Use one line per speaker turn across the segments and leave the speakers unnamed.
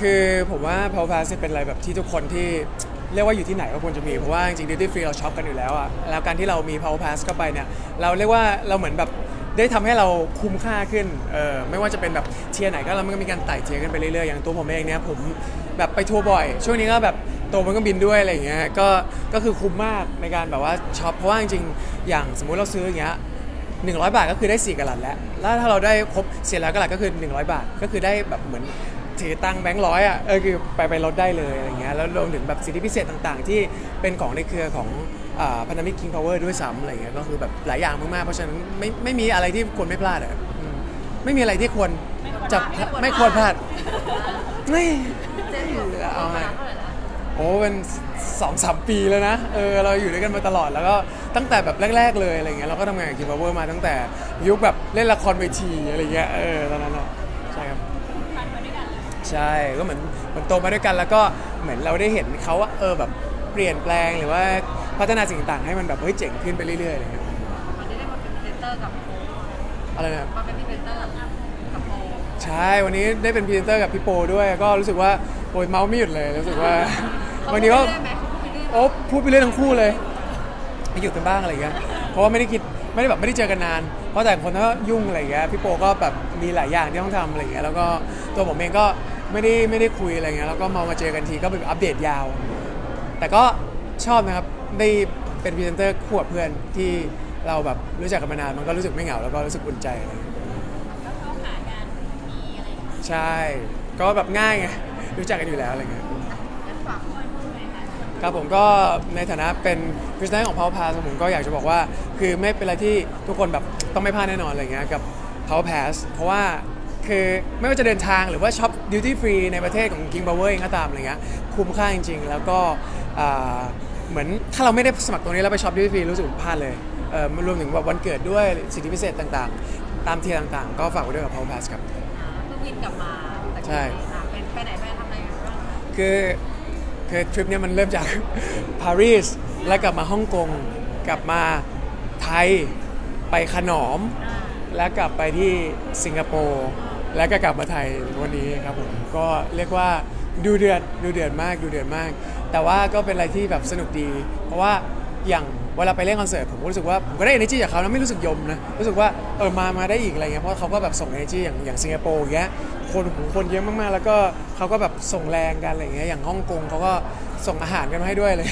คือผมว่า Power Pass เป็นอะไรแบบที่ทุกคนที่เรียกว่าอยู่ที่ไหนก็ควรจะมี เพราะว่าจริงๆ Duty Free เราช็อปกันอยู่แล้วอะแล้วการที่เรามี Power Pass เข้าไปเนี่ย เราเรียกว่าเราเหมือนแบบได้ทำให้เราคุ้มค่าขึ้นเออไม่ว่าจะเป็นแบบเทียร์ไหนก็เรามันก็มีการไต่เทียร์กันไปเรื่อยๆ อย่างตัวผมเองเนี่ยผมแบบไปทัวร์บ่อย ช่วงนี้ก็แบบตัวมันก็บินด้วยอะไรอย่างเงี้ย ก็ ก็คือคุ้มมากในการแบบว่าช็อป เพราะว่าจริงๆ อย่างสมมุติเราซื้ออย่างเงี้ย100บาทก็คือได้4กะลัดแล้ว แล้วถ้าเราได้ครบเสียแล้วกะลัดก็คือ100บาท ก็คือได้แบบเหมือน ถือตังค์แบงค์ร้อยอะเออคือไปไปลดได้เลยอะไรเงี้ยแล้วรวมถึงแบบสิทธิพิเศษต่างๆ ที่เป็นของในเครือของพันธมิตร King Power ด้วยซ้ำอะไรเงี้ยก็คือแบบหลายอย่างมากๆเพราะฉะนั้นไม่ไม่มีอะไรที่ควรไม่พลาดอะอืมไม่มีอะไรที่ควรจะไม่ควรพลาดนี่
เจ๊อยู่
เอาไง
เท่าไหร่นะ
โอ้เป็นสองสามปีแล้วนะ เออ เราอยู่ด้วยกันมาตลอด แล้วก็ตั้งแต่แบบแรก ๆ เลยอะไรเงี้ย เราก็ทำงานกับคิมพาวเวอร์มาตั้งแต่ยุคแบบเล่นละครเวทีอะไรเงี้ย เออ ตอนนั้นอะใช่ครับ ใช่ก็เหมือนเหมือนโตมาด้วยกัน แล้วก็เหมือนเราได้เห็นเขาว่าเออแบบเปลี่ยนแปลงหรือว่าพัฒนาสิ่งต่างๆให้มันแบบเฮ้ยเจ๋งขึ้นไปเรื่อยๆอะไรเงี้ย
วันนี้ได้มาเป็นพรีเซนเตอร์กับโป
อะไรนะ
มาเป็นพรีเซนเตอร์กับโป
ใช่ วันนี้ได้เป็นพรีเซนเตอร์กับพี่โปด้วย ก็รู้สึกว่าโอ้ยเมาส์ไม่หยุดเลย รู้สึกว่าวันนี้ก็
ได้ไหมเขาพูดไปเรื่อยไหม
โอ้พูดไปเรื่อยทั้งคู่เลยไม่หยุดกันบ้างอะไรเงี้ย เพราะว่าไม่ได้คิดไม่ได้แบบไม่ได้เจอกันนาน เพราะแต่างคนก็ยุ่งอะไรเงี้ย พี่โปก็แบบมีหลายอย่างที่ต้องทำอะไรเงี้ย แล้วก็ตัวผมเองก็ ไม่ได้ไม่ได้คุยอะไรเงี้ยแล้วก็มามาเจอกันทีก็เป็นอัปเดตยาว แต่ก็ชอบนะครับได้เป็นพรีเซนเตอร์คู่กับเพื่อนที่เราแบบรู้จักกันมานานมันก็รู้สึกไม่เหงาแล้วก็รู้สึกอุ่นใจอะไรเงี้ย
แล้วเข้าหากันมีอะไรอย่างเงี้ย
ใช่ ก็แบบง่ายไงรู้จักกันอยู่แล้วอะไรเงี้ย
งั้นฝาก
ช่วยพูดหน่อยค่ะ
ครับผมก็ในฐานะเป็นพรีเซนเตอร์ของ Power Pass ผมก็อยากจะบอกว่า คือไม่เป็นอะไรที่ทุกคนแบบต้องไม่พลาดแน่นอนอะไรเงี้ยกับ Power Pass เพราะว่า คือไม่ว่าจะเดินทางหรือว่าช็อป duty free ในประเทศของ King Power เองก็ตามอะไรเงี้ยคุ้มค่าจริง ๆ แล้วก็อ่าเหมือนถ้าเราไม่ได้สมัครตรงนี้แล้วไปช็อป duty free รู้สึกพลาดเลยเอ่อรวมถึงแบบวันเกิดด้วยสิทธิพิเศษต่างๆ ตามเทียร์ต่างๆ ก็ฝากไว้ด้วยกับ Power Pass ครับ
เพิ่งวินกลับมาจาก
ใช่
อะเป็นไปไหนไปทำอะไรกันบ้าง
คือคือทริปเนี้ยมันเริ่มจากปารีสแล้วกลับมาฮ่องกงกลับมาไทยไปขนอม แล้วกลับไปที่สิงคโปร์ แล้วก็กลับมาไทยวันนี้ครับผมก็เรียกว่าดูเดือดดูเดือดมากดูเดือดมาก แต่ว่าก็เป็นอะไรที่แบบสนุกดี เพราะว่าอย่างเวลาไปเล่นคอนเสิร์ตผมก็รู้สึกว่าผมก็ได้ energy จากเขานะไม่รู้สึกยมนะรู้สึกว่าเออมามาได้อีกอะไรเงี้ยเพราะเขาก็แบบส่ง energy อย่างอย่างสิงคโปร์อย่างเงี้ยคนโอ้โหคนเยอะมากๆ แล้วก็เขาก็แบบส่งแรงกันอะไรเงี้ยอย่างฮ่องกงเขาก็ส่งอาหารกันมาให้ด้วยเลย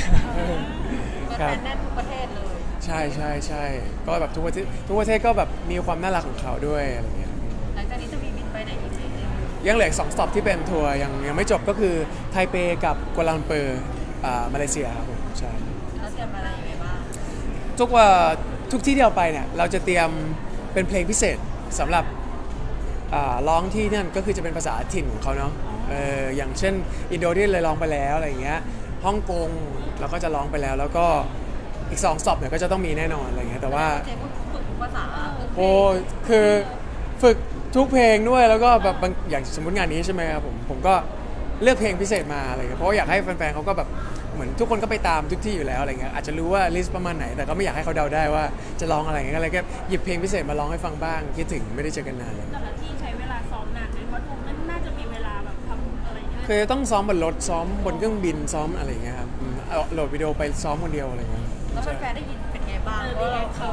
แฟนๆแน่นทุกประเทศเลย
ใช่ใช่ใช่ก็แบบทุกประเทศทุกประเทศก็แบบมีความน่ารักของเขาด้วยอะไรเงี้ย
หลังจากนี้จะ ย
ยังเหลืออีกสองสต็อปที่เป็นทัวร์ยังยังไม่จบก็คือไทเปกับกัวลาลัมเปอร์อ่ามาเลเซียครับผมใช่
แล้วเตรียมอะไรยังไงบ้าง
ทุกว่าทุกที่ที่เราไปเนี่ยเราจะเตรียมเป็นเพลงพิเศษสำหรับอ่าร้องที่นั่นก็คือจะเป็นภาษาถิ่นของเขาเนาะเอออย่างเช่นอินโดที่เลยร้องไปแล้วอะไรอย่างเงี้ยฮ่องกงเราก็จะร้องไปแล้ว แล้วก็อีกสองสต็อปเนี่ยก็จะต้องมีแน่นอนอะไรเงี้ยแต่ว่า
เจ๊ก็ฝึกภาษาฝึกเพลง
โอ้คือฝึก ทุกเพลงด้วยแล้วก็แบบบางอย่างสมมติงานนี้ใช่ไหมครับผมผมก็เลือกเพลงพิเศษมาอะไรเงี้ยเพราะว่าอยากให้แฟนๆเขาก็แบบเหมือนทุกคนก็ไปตามทุกที่อยู่แล้วอะไรเงี้ยอาจจะรู้ว่าลิสต์ประมาณไหนแต่ก็ไม่อยากให้เขาเดาได้ว่าจะร้องอะไรเงี้ยก็เลยก็หยิบเพลงพิเศษมาร้องให้ฟังบ้างคิดถึงไม่ได้เจอกันนานเลย
แต่ละที่ใช้เวลาซ้อมนานไหมเพราะดูมันน่าจะมีเวลาแบบทำอะไรเยอะ
คือต้องซ้อมบนรถซ้อมบนเครื่องบินซ้อมอะไรเงี้ยครับอืมเอาโหลดวิดีโอไปซ้อมคนเดียวอะไรเงี้ย
แล้ว
ใช่
แฟนๆได้ยินเป็นไงบ้าง
เออ
เพ
ดี
ราะ
ไง
เรา
เขา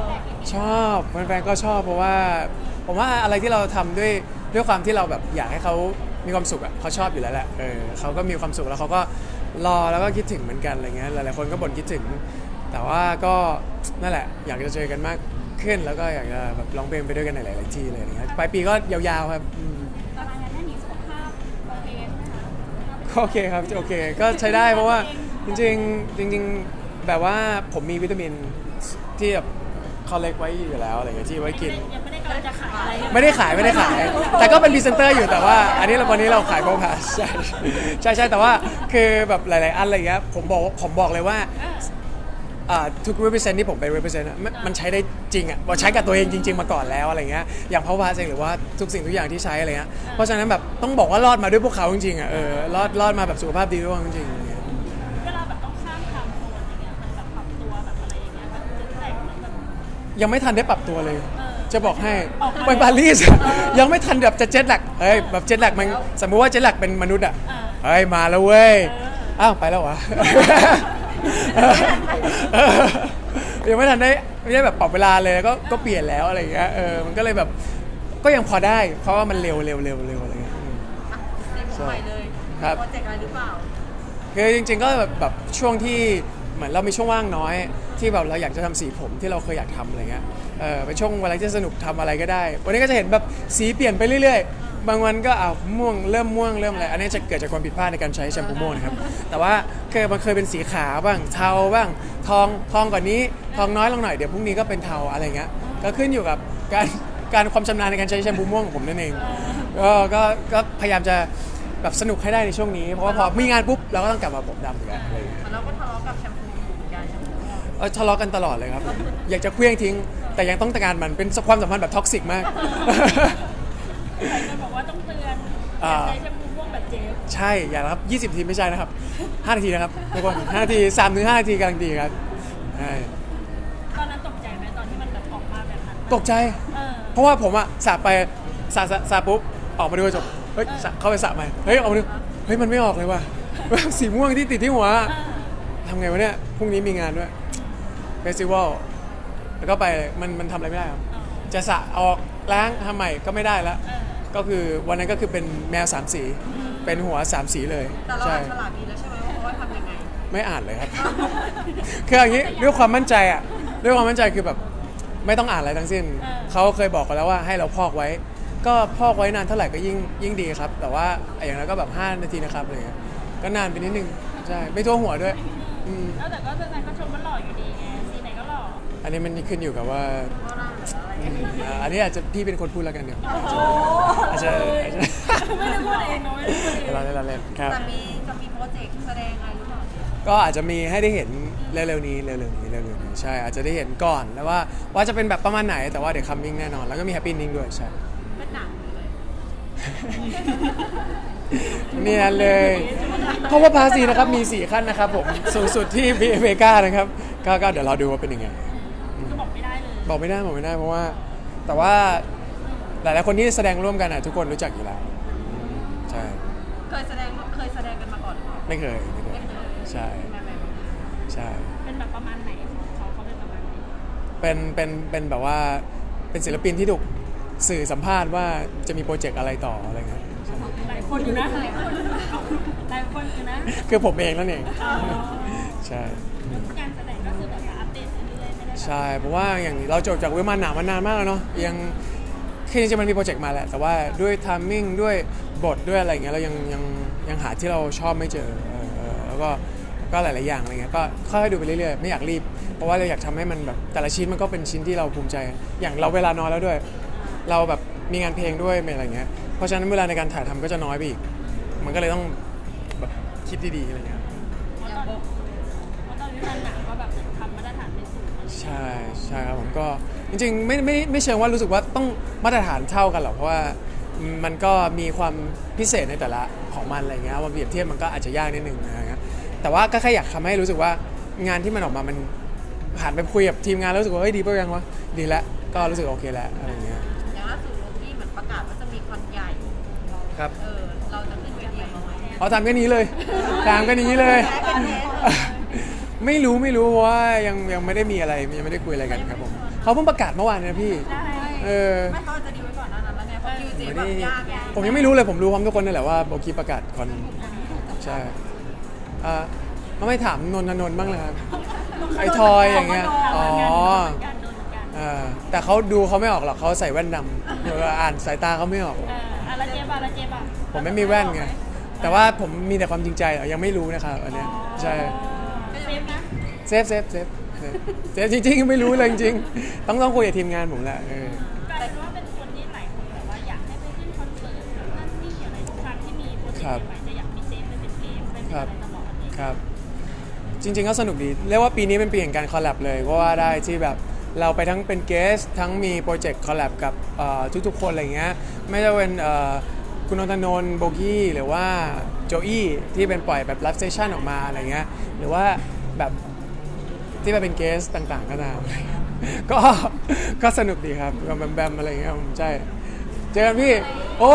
ชอบแฟนๆก็ชอบเพราะว่า ผมว่าอะไรที่เราทำด้วยด้วยความที่เราแบบอยากให้เขามีความสุขอะเขาชอบอยู่แล้วแหละเออเขาก็มีความสุขแล้วเขาก็รอแล้วก็คิดถึงเหมือนกันอะไรเงี้ยหลายๆคนก็บ่นคิดถึง แต่ว่าก็นั่นแหละ อยากจะเจอกันมากขึ้นแล้วก็อยากจะแบบร้องเพลงไปด้วยกันในหลายๆที่เลยอะไรเงี้ยปลายปีก็ยาวๆครับอืม
ตารางงานแน่นหนีสุขภาพโอเคใช่ไหมคะ
ก็โอเคครับโอเคก็ใช้ได้เพราะว่าจริงๆจริง ๆ แบบว่าผมมีวิตามินที่แบบเขาเล็กไว้อยู่แล้วอะไรเงี้ยที่ไว้กิน
ยัง ไม่ได้กำลังจะขายอะไร
ไม่ได้ขายไม่ได้ขาย แต่ก็เป็นพรีเซนเตอร์อยู่แต่ว่า อันนี้เราวันนี้เราขายโปรพาสใช่ใช่ใช่แต่ว่าคือแบบหลาย ๆ อันอะไรเงี้ยผมบอกผมบอกเลยว่าอ่าทุก represent ที่ผมไป represent อะมันมันใช้ได้จริงอะว่าใช้กับตัวเองจริง ๆ มาก่อนแล้วอะไรเงี้ยอย่างเพราะว่าเองหรือว่าทุกสิ่งทุกอย่างที่ใช้อะไรเงี้ยเพราะฉะนั้นแบบต้องบอกว่ารอดมาด้วยพวกเขาจริงๆอะเออรอดรอดมาแบบสุขภาพดีด้วยจริงๆอย่างเงี้ย
เวลาแบบต้องข้ามทางโซนอย่างเงี้ยมันแบบปรับตัวแบบอะไรอย่างเงี้ยแบบจะแต่งเหมือนแบบ
ยังไม่ทันได้ปรับตัวเลย
เออ
จะบอกให้
ออกมา
ไปปารีสอะยังไม่ทันแบบจะเจ็ตแลกเอ้ยแบบเจ็ตแลกมันสมมุติว่าเจ็ตแลกเป็นมนุษย์อะ
อ่า
เฮ้ยมาแล้วเว้ยอ้าวไปแล้ววะเออยังไม่ทันได้ไม่ได้แบบปรับเวลาเลยก็ก็เปลี่ยนแล้วอะไรอย่างเงี้ยเออมันก็เลยแบบก็ยังพอได้ เพราะว่ามันเร็วเร็วเร็วเร็วอะไรเงี้ยอืม
อะในผมใหม่เลย
ครับ
โปรเจกต์อะไรหรือเปล่า
คือจริง ๆ ก็แบบแบบช่วงที่ เหมือนเรามีช่วงว่างน้อย ที่แบบเราอยากจะทำสีผมที่เราเคยอยากทำอะไรเงี้ยเออเป็นช่วงเวลาที่สนุกทำอะไรก็ได้ วันนี้ก็จะเห็นแบบสีเปลี่ยนไปเรื่อยๆ บางวันก็อ่าม่วงเริ่มม่วงเริ่มอะไรอันนี้จะเกิดจากความผิดพลาดในการใช้แชมพูม่วงนะครับแต่ว่าเคยมันเคยเป็นสีขาวบ้างเทาบ้างทองทองกว่านี้ทองน้อยลงหน่อยเดี๋ยวพรุ่งนี้ก็เป็นเทาอะไรเงี้ยก็ขึ้นอยู่กับการการความชำนาญในการใช้แชมพูม่วงของผมนั่นเองก็ก็ก็พยายามจะแบบสนุกให้ได้ในช่วงนี้ เพราะว่าพอมีงานปุ๊บเราก็ต้องกลับมาผมดำอีกแล้
ว
เออทะเลาะกันตลอดเลยครับ อยากจะเคลี้ยงทิ้ง แต่ยังต้องตะการมันเป็นความสัมพันธ์แบบท็อกซิกมาก
ใครจะบอกว่าต้องเตือน
อ่า
ใช้แชมพูม่วงแบบเจฟ
ใช่อย่านะครับ 20นาทีไม่ใช่นะครับ 5 นาทีนะครับทุกคน5นาที3ถึง5นาทีกำลังดีครับใช่
ตอนนั้นตกใจไหมตอนที่มันแบบออกมาแบบนั้น
ตกใจ
เออ
เพราะว่าผมอะสระไปสระสระสระปุ๊บออกมาดูกระจบเฮ้ยสระเข้าไปสระใหม่เฮ้ยออกมาดูเฮ้ยมันไม่ออกเลยว่ะ สีม่วงที่ติดที่หัวอะ
เออ
ทำไงวะเนี่ยพรุ่งนี้มีงานด้วยเฟสติวัลแล้วก็ไปมันมันทำอะไรไม่ได้ครับ จะสระออกล้างทำใหม่ก็ไม่ได้แล้ว
เออ
ก็คือวันนั้นก็คือเป็นแมวสามสี เป็นหัวสามสีเลย
แต่เรา
ใช่
อ่านฉลากดีแล้วใช่ไหมว่าว่าทำยังไง
ไม่อ่านเลยครับ คืออย่างนี้ด้วยความมั่นใจอะ ด้วยความมั่นใจคือแบบไม่ต้องอ่านอะไรทั้งสิ้น
เออ
เขาเคยบอกกันแล้วว่าให้เราพอกไว้ ก็พอกไว้นานเท่าไหร่ก็ยิ่งยิ่งดีครับ แต่ว่าอย่างนั้นก็แบบ 5 นาทีนะครับอะไรเงี้ยก็นานไปนิดนึง ใช่ ไม่ทั่วหัวด้วย อืม
แล้วแต่ก็แฟนๆก็ชมว่าหล่ออยู่ดีไงซีไหนก็หล่ อ
อันนี้มันขึ้นอยู่กับว่า
ว่าเราหรืออะไรอย่างเงี้ย
อ่าอันนี้อาจจะพี่เป็นคนพูดแล้วกันเดี๋ยว
โอ้โห
อาจจะอาจจะ
ไม่ได้พูดเองเนาะไม่ได้พูดเอง
เราเล่นเราเล่นครับ
จะมีจะมีโปรเจกต์แสดงอะไรหรือเปล่า
ก็อาจจะมีให้ได้เห็นเร็วๆนี้เร็วๆนี้เร็วๆนี้ใช่อาจจะได้เห็นก่อนแล้วว่าว่าจะเป็นแบบประมาณไหนแต่ว่าเดี๋ยวคัมมิ่งแน่นอน แล้วก็มีแฮปปี้นิ่งด้วยใช่
เป็นหนังหรืออะไร
นี่นั่นเลย เพราะว่าพาสีนะครับมี 4 ขั้นนะครับผมสูงสุดที่เวกานะครับก็ก็เดี๋ยวเราดูว่าเป็นยังไง
บอกไม่ได้
บอกไม่ได้เพราะว่า แต่ว่าหลายๆคนที่แสดงร่วมกันอะทุกคนรู้จักอยู่แล้วใช่
เคยแสดงเคยแสดงกันมาก่อนหรือเปล่า
ไม่เคยไม่เคย
ไม่เคย
ใช่
มาแบบ
ใช่
เป็นแบบประมาณไหนของเขาเขาเป็นประมาณไหน
เป็นเป็นเป็นแบบว่าเป็นศิลปินที่ถูกสื่อสัมภาษณ์ว่าจะมีโปรเจกต์อะไรต่ออะไรเงี้ยใช่
หลายคนอยู่นะหลายคนหลายคนอยู่นะ
คือผมเองนั่นเอง
อ๋อ
ใช่ ใช่เพราะว่าอย่างเราจบจากเวมานหนามานานมากแล้วเนาะยังคือจริงๆมันมีโปรเจกต์มาแหละ แต่ว่าด้วยทามมิ่งด้วยบทด้วยอะไรอย่างเงี้ยเรายังยังยังหาที่เราชอบไม่เจอเออเออแล้วก็ก็หลาย ๆ อย่างอะไรเงี้ยก็ค่อยๆดูไปเรื่อย ๆ ไม่อยากรีบ เพราะว่าเราอยากทำให้มันแบบแต่ละชิ้นมันก็เป็นชิ้นที่เราภูมิใจ อย่างเราเวลาน้อยแล้วด้วย เราแบบมีงานเพลงด้วยมีอะไรเงี้ยเพราะฉะนั้นเวลาในการถ่ายทำก็จะน้อยไปอีก มันก็เลยต้องแบบคิดดี ๆ อะไรเงี้ย จริงๆไม่ไม่ไม่เชิงว่ารู้สึกว่าต้องมาตรฐานเท่ากันหรอกเพราะว่ามันก็มีความพิเศษในแต่ละของมันอะไรเงี้ยว่าเปรียบเทียบมันก็อาจจะยากนิดนึงอะไรเงี้ยแต่ว่าก็แค่อยากทำให้รู้สึกว่างานที่มันออกมามันผ่านไปคุยกับทีมงานแล้วรู้สึกว่าเฮ้ยดีป่ะยังวะดีแล้วก็รู้สึกโอเคแล้วอะไรเงี้ย
อย่างล่าสุดโลกี้เหมือนประกาศว่าจะมีคอนใหญ่
ครับ
เออเราจะขึ้นเวทีกับเขาไหม
เอาตามกันนี้เลยตามกันนี้เลยไม่รู้ไม่รู้เพราะว่ายังยังไม่ได้มีอะไรยังไม่ได้คุยอะไรกันครับผม เขาเพิ่งประกาศเมื่อวานนะพี่ เออ
ไม่เขาอาจจะดีไว้ก่อนหนานั้นแล้วไงเพราะคิวจี
ไม่
แบ
ได้
บยากไง
ผมยังไม่รู้เลยผมรู้พร้อมทุกคนนั่นแหละว่าโบกี้ประกาศคอนใช่อ่าไม่ถามนนทนนท์บ้างเลยครับ ไอ้ทอยอย่างเงี้ย อ๋อ
โดนเหมือนกันโดนเหมือนกัน
อ่าแต่เขาดูเขาไม่ออกหรอกเขาใส่แว่นดำเดี๋ยวอ่านสายตาเขาไม่ออก
เอออะแล้วเจ๊บอะแล้วเจ๊บอะ
ผมไม่มีแว่นไง แต่ว่าผมมีแต่ความจริงใจอะยังไม่รู้นะครับอันเนี้ยใช่
เซฟนะ
เซฟเซฟเซฟ เซฟเซฟจริงๆไม่รู้เลยจริงๆต้องต้องคุยกับทีมงานผมแหละเออ ก
ลายเป็นว่าเป็นคนที่หลายคนแบบว่าอยากให้ไปขึ้นคอนเสิร์ตนั่นนี่อะไรทุกครั้งที่มีโปรเจกต์ใหม่ๆจะอยากมีเซฟไปเป็นเกมเป็นอะไรตลอดนี่
ครับ จริงๆก็สนุกดีเรียกว่าปีนี้เป็นปีแห่งการคอลแลบเลยก็ว่าได้ที่แบบเราไปทั้งเป็นเกสทั้งมีโปรเจกต์คอลแลบกับเอ่อทุกๆคนอะไรเงี้ยไม่ว่าจะเป็นเอ่อคุณนนทนนท์โบกี้หรือว่าโจอี้ที่เป็นปล่อยแบบไลฟ์สเตชันออกมาอะไรเงี้ยหรือว่าแบบ ที่ไปเป็นเกสต่างๆ ก็ตาม ก็ก็สนุกดีครับแบมแบมอะไรเงี้ยผมใช่เจอกันพี่ โอ้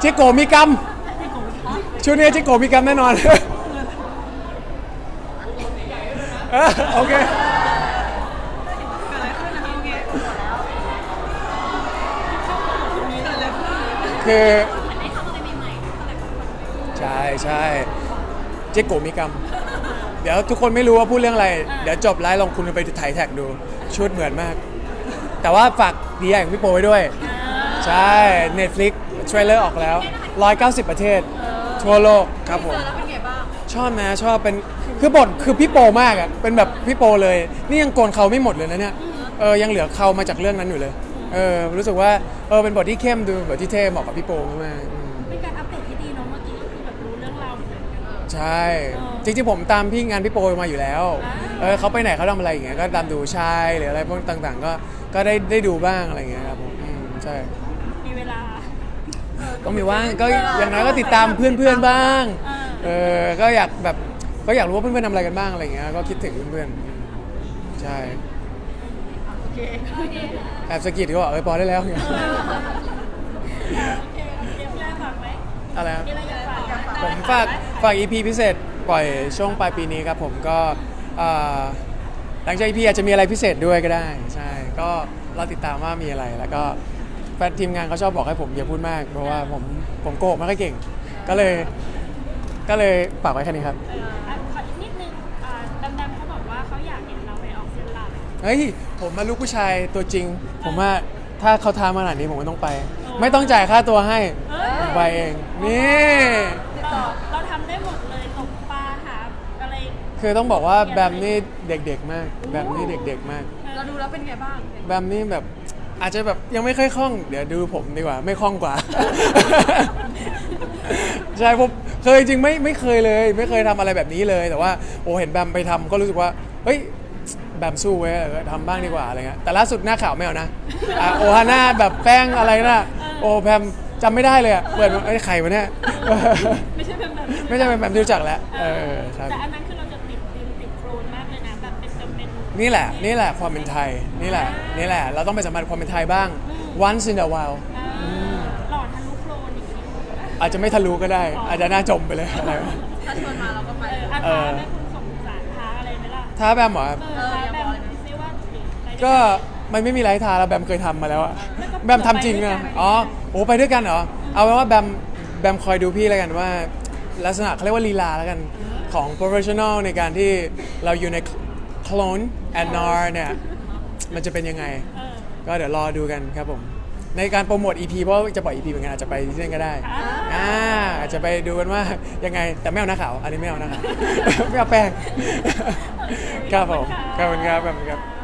เจโกมีกรรมชุดนี้จิโกมีกรรมแน่นอนโอเคคือ
เหมือนได้ทำอะไรใหม่ๆตั้งแต่ก่อน
ใช่ใช่เจ๊โกมีกรรม ดี๋ยวทุกคนไม่รู้ว่าพูดเรื่องอะไร เดี๋ยวจบไลฟ์ลองคุณไปถ่ายแท็กดู ชุดเหมือนมาก แต่ว่าฝากดีอย่างพี่โปไว้ด้วย ใช่ Netflix เทรลเลอร์ออกแล้ว 190 ประเทศ ทั่วโลกครับผม
เจอแล้วเป็นไงบ้าง
ชอบนะชอบเป็นคือบทคือพี่โปมากอะเป็นแบบพี่โปเลย นี่ยังโกนเขาไม่หมดเลยนะเนี่ยเออยังเหลือเขามาจากเรื่องนั้นอยู่เลยเออรู้สึกว่าเออเป็นบทที่เข้มดูเป็นบทที่เท่เหมาะกับพี่โปมาก ใช่ จริงๆผมตามพี่งานพี่โปมาอยู่แล้วเออเขาไปไหนเขาทำอะไรอย่างเงี้ยก็ตามดูชายหรืออะไรพวกต่างๆ ก็ก็ได้ได้ดูบ้างอะไรอย่างเงี้ยครับผมอืมใช่
มีเวลา
ก็มีว่างก็อย่างน้อยก็ติดตามเพื่อนๆบ้างเออ ก็อยากแบบก็อยากรู้ว่าเพื่อนๆทำอะไรกันบ้างอะไรอย่างเงี้ย ก็คิดถึงเพื่อนๆอืมใช่
โอเคโอเค
แอบสะกิดก็บอกเออพอได้แล้วเนี่ย
ฝากฝาก
EP พิเศษปล่อยช่วงปลายปีนี้ครับผมก็เอ่อหลังจาก EP อาจจะมีอะไรพิเศษด้วยก็ได้ ใช่ ก็เราติดตามว่ามีอะไรแล้วก็แฟนทีมงานเขาชอบบอกให้ผมอย่าพูดมาก เพราะว่าผมผมโกหกไม่ค่อยเก่ง ก็เลยก็เลยฝากไว้แค่นี้ครับ
เอออะขออีกนิดนึงอ่าดำๆเขาบอกว่าเขาอยากเห็นเราไปออกเซนหลับ
เฮ้ย ผมมาลูกผู้ชายตัวจริง ผมว่าถ้าเขาท้ามาขนาดนี้ผมก็ต้องไป ไม่ต้องจ่ายค่าตัวให้ ผมไปเอง นี่ คือต้องบอกว่าแบมนี่เด็กๆมาก แบมนี่เด็กๆมาก
เราดูแล้วเป็นไงบ้าง
แบมนี่แบบอาจจะแบบยังไม่ค่อยคล่อง เดี๋ยวดูผมดีกว่าไม่คล่องกว่า ใช่ผมเคยจริงไม่ไม่เคยเลย ไม่เคยทำอะไรแบบนี้เลยแต่ว่าโอเห็นแบมไปทำก็รู้สึกว่าเฮ้ยแบมสู้เว้ยเออทำบ้างดีกว่าอะไรเงี้ยแต่ล่าสุดหน้าขาวไม่เอานะอะโอฮาน่าแบบแป้งอะไรนะโอแพมจำไม่ได้เลยอะเปิดมาไอ้ยใครวะเนี่ย
ไม่ใช่เป็นแบบ
ไม่ใช่เป็นแบมที่รู้จักแล้วเออครับ
แต่อันนั้น น
นี่แหละ นี่แหละความเป็นไทย นี่แหละ นี่แหละ เราต้องไปสัมผัสความเป็นไทยบ้าง once in a while
อ่าหล่อทะลุโครนอีกที
อาจจะไม่ทะลุก็ได้ อาจจะหน่าจมไปเลยอะไรแบบนั้น
ถ้าชวนมาเราก็ไป
เอออาท้าแม่คุณส่งสารท้าอะไรไหมล่ะ
ท้าแบมเหรอครับ
เออท้าแบบซิว่าหรืออะไร
ก็มันไม่มีไรท้าแล้วแบมเคยทำมาแล้วอะแบมทำจริงอะอ๋อโอ้ไปด้วยกันเหรอ เอาเป็นว่าแบมแบมคอยดูพี่แล้วกันว่า ลักษณะเขาเรียกว่าลีลาแล้วกันของ professional ในการที่เราอยู่ใน clone and nar เนี่ย มันจะเป็นยังไง
เออ
ก็เดี๋ยวรอดูกันครับผม ในการโปรโมท EP เพราะว่าจะปล่อย EP เหมือนกันอาจจะไปที่นั่นก็ได้อ่าอาจจะไปดูกันว่ายังไงแต่ไม่เอาหน้าขาวอันนี้ไม่เอาหน้าขาวไม่เอาแป้งครับผมขอบคุณครับขอบคุณครับขอบคุณครับโอเคครับ